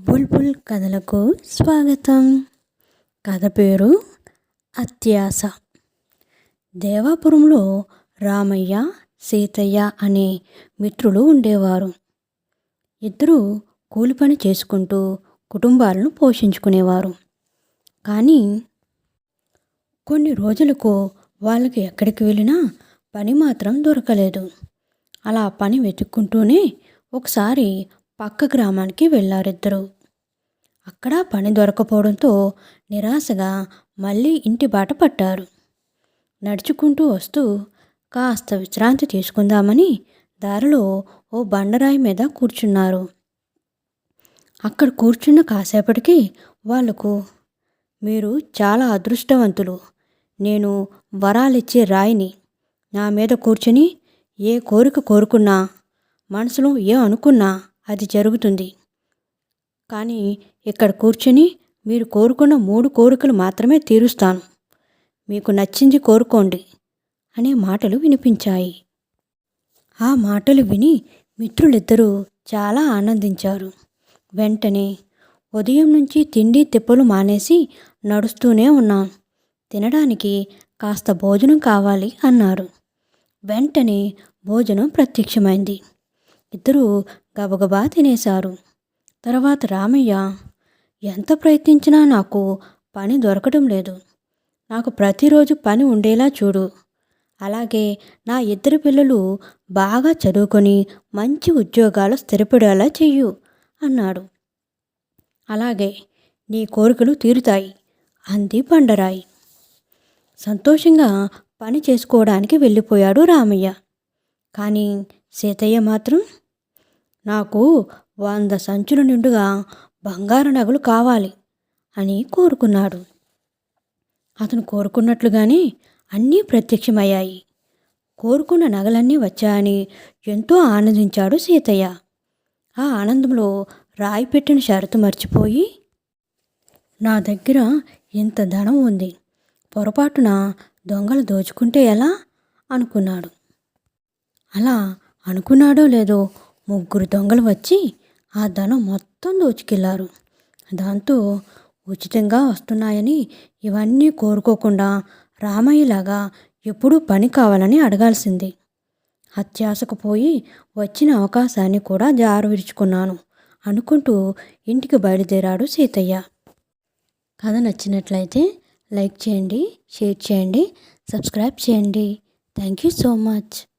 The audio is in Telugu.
బుల్బుల్ కథలకు స్వాగతం. కథ పేరు అత్యాస. దేవాపురంలో రామయ్య సీతయ్య అనే మిత్రులు ఉండేవారు. ఇద్దరు కూలి పని చేసుకుంటూ కుటుంబాలను పోషించుకునేవారు. కానీ కొన్ని రోజులకు వాళ్ళకి ఎక్కడికి వెళ్ళినా పని మాత్రం దొరకలేదు. అలా పని వెతుక్కుంటూనే ఒకసారి పక్క గ్రామానికి వెళ్ళారిద్దరు అక్కడ పని దొరకపోవడంతో నిరాశగా మళ్ళీ ఇంటి బాట పట్టారు. నడుచుకుంటూ వస్తూ కాస్త విశ్రాంతి తీసుకుందామని దారిలో ఓ బండరాయి మీద కూర్చున్నారు. అక్కడ కూర్చున్న కాసేపటికి వాళ్ళకు మీరు చాలా అదృష్టవంతులు. నేను వరాలిచ్చే రాయిని. నా మీద కూర్చుని ఏ కోరిక కోరుకున్నా మనసులో ఏ అనుకున్నా అది జరుగుతుంది. కానీ ఇక్కడ కూర్చొని మీరు కోరుకున్న మూడు కోరికలు మాత్రమే తీరుస్తాను. మీకు నచ్చింది కోరుకోండి అనే మాటలు వినిపించాయి. ఆ మాటలు విని మిత్రులిద్దరూ చాలా ఆనందించారు. వెంటనే ఉదయం నుంచి తిండి తిప్పలు మానేసి నడుస్తూనే ఉన్నాం. తినడానికి కాస్త భోజనం కావాలి అన్నారు. వెంటనే భోజనం ప్రత్యక్షమైంది. ఇద్దరూ గబగబా తినేశారు. తర్వాత రామయ్య ఎంత ప్రయత్నించినా నాకు పని దొరకడం లేదు. నాకు ప్రతిరోజు పని ఉండేలా చూడు. అలాగే నా ఇద్దరు పిల్లలు బాగా చదువుకొని మంచి ఉద్యోగాలు స్థిరపడేలా చెయ్యు అన్నాడు. అలాగే నీ కోరికలు తీరుతాయి అంది పండరాయి సంతోషంగా పని చేసుకోవడానికి వెళ్ళిపోయాడు రామయ్య. కానీ సీతయ్య మాత్రం నాకు వంద సంచుల నిండుగా బంగారు నగలు కావాలి అని కోరుకున్నాడు. అతను కోరుకున్నట్లుగానే అన్నీ ప్రత్యక్షమయ్యాయి. కోరుకున్న నగలన్నీ వచ్చాయని ఎంతో ఆనందించాడు సీతయ్య. ఆ ఆనందంలో రాయి పెట్టిన షరతు మర్చిపోయి నా దగ్గర ఇంత ధనం ఉంది పొరపాటున దొంగలు దోచుకుంటే ఎలా అనుకున్నాడు. అలా అనుకున్నాడో లేదో ముగ్గురు దొంగలు వచ్చి ఆ ధనం మొత్తం దోచుకెళ్ళారు. దాంతో ఉచితంగా వస్తున్నాయని ఇవన్నీ కోరుకోకుండా రామయ్యలాగా ఎప్పుడూ పని కావాలని అడగాల్సింది. అత్యాశకు పోయి వచ్చిన అవకాశాన్ని కూడా జారు విరుచుకున్నాను అనుకుంటూ ఇంటికి బయలుదేరాడు సీతయ్య. కథ నచ్చినట్లయితే లైక్ చేయండి షేర్ చేయండి సబ్స్క్రైబ్ చేయండి. Thank you so much.